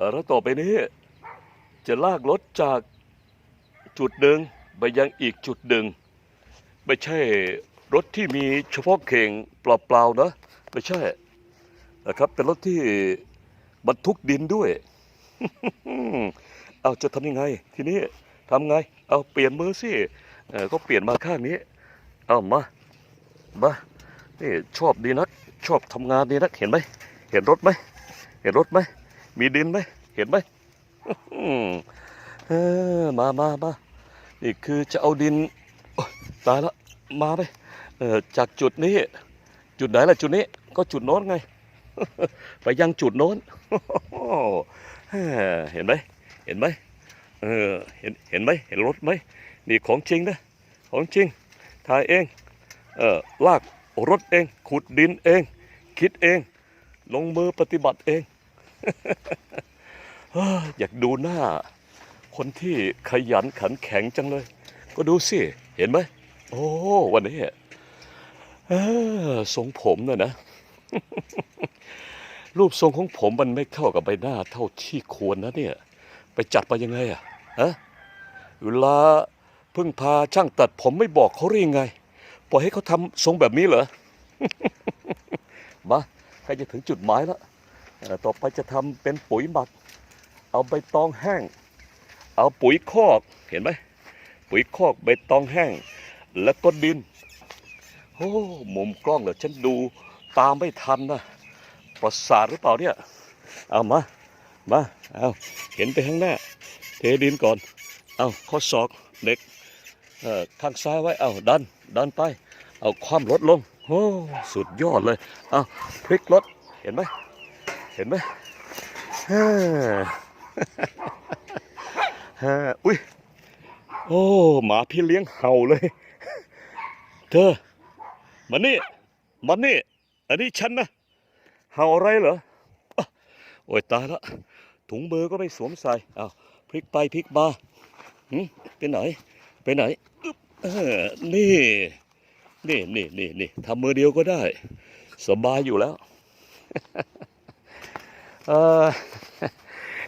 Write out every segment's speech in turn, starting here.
แล้วต่อไปนี้ จะลากรถจากจุดหนึ่งไปยังอีกจุดหนึ่ง ไม่ใช่รถที่มีเฉพาะเข่งเปล่าๆนะ ไม่ใช่นะครับ เป็นรถที่บรรทุกดินด้วย เอาจะทำยังไง ทีนี้ทำไง เอาเปลี่ยนมือสิก็เปลี่ยนมาข้างนี้ เอามามานี่ชอบดีนัก ชอบทำงานดีนัก เห็นไหม เห็นรถไหม เห็นรถไหม มีดินไหมเห็นไหมมเออมามามานี่คือจะเอาดินตายละมาไปเออจากจุดนี้ จุดไหนล่ะจุดนี้ ก็จุดโน้นไง ไปยังจุดโน้นเห็นไหมเห็นไหมเออเห็นเห็นไหมเห็นรถไหมนี่ของจริงนะของจริงถ่ายเองเออลากรถเอง ขุดดินเอง คิดเอง ลงมือปฏิบัติเอง อยากดูหน้า คนที่ขยันขันแข็งจังเลย ก็ดูสิ เห็นไหม โอ้ วันนี้ทรงผมน่ะนะ รูปทรงของผมมันไม่เข้ากับใบหน้าเท่าที่ควรนะเนี่ย ไปจัดมายังไงอะฮะเวลาเพิ่งพาช่างตัดผมไม่บอกเขาหรือยังไง ปล่อยให้เขาทำทรงแบบนี้เหรอ มาใกล้จะถึงจุดหมายแล้ว ต่อไปจะทำเป็นปุ๋ยหมัก เอาใบตองแห้ง เอาปุ๋ยคอกเห็นไหมปุ๋ยคอกใบตองแห้ง แล้วก็ดินโอ้มุมกล้องเหรอฉันดูตามไม่ทันนะประสาทหรือเปล่าเนี่ยเอามามาเอาเห็นไปข้างหน้า เทดินก่อนเอาข้อศอกเด็กเอ่อข้างซ้ายไว้เอาดันดันไป เอาความรถลงโอ้สุดยอดเลยเอาพลิกรถเห็นไหม เห็นไหมฮ่าฮ่าอุ้ย โอ้ หมาพี่เลี้ยงเห่าเลย เธอมานี่มานี่ อันนี้ฉันนะ เห่าอะไรเหรออ๊ะโอ้ยตายละ ถุงมือก็ไม่สวมใส่อ้าวพลิกไปพลิกมาหึไปไหน ไปไหนนี่ นี่นี่นี่นี่ทำมือเดียวก็ได้ สบายอยู่แล้ว เออ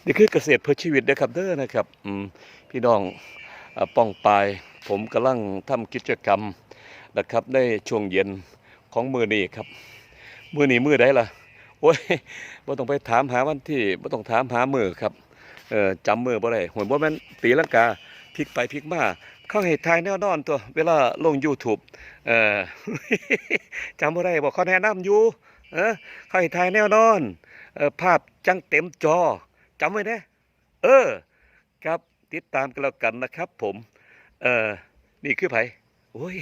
นี่คือเกษตรเพื่อชีวิตนะครับเด้อนะครับพี่น้องป้องปาย ผมกำลังทำกิจกรรมนะครับในช่วงเย็นของมือนี้ครับ มือนี้มือใดล่ะโอ้ยบ่ต้องไปถามหาวันที่บ่ต้องถามหามือครับเออจำมือบ่ได้หวยบ่แม่นตีลังกาพลิกไปพลิกมาเขาให้ทายแนวนอนตัว เวลาลง YouTube เออจำบ่ได้บอกเขาแนะนำอยู่ เออเขาให้ทายแนวนอนเออภาพจังเต็มจอจำไว้นะเออ ครับติดตามกันแล้วกันนะครับ ผม เออนี่คือไผโอ้ย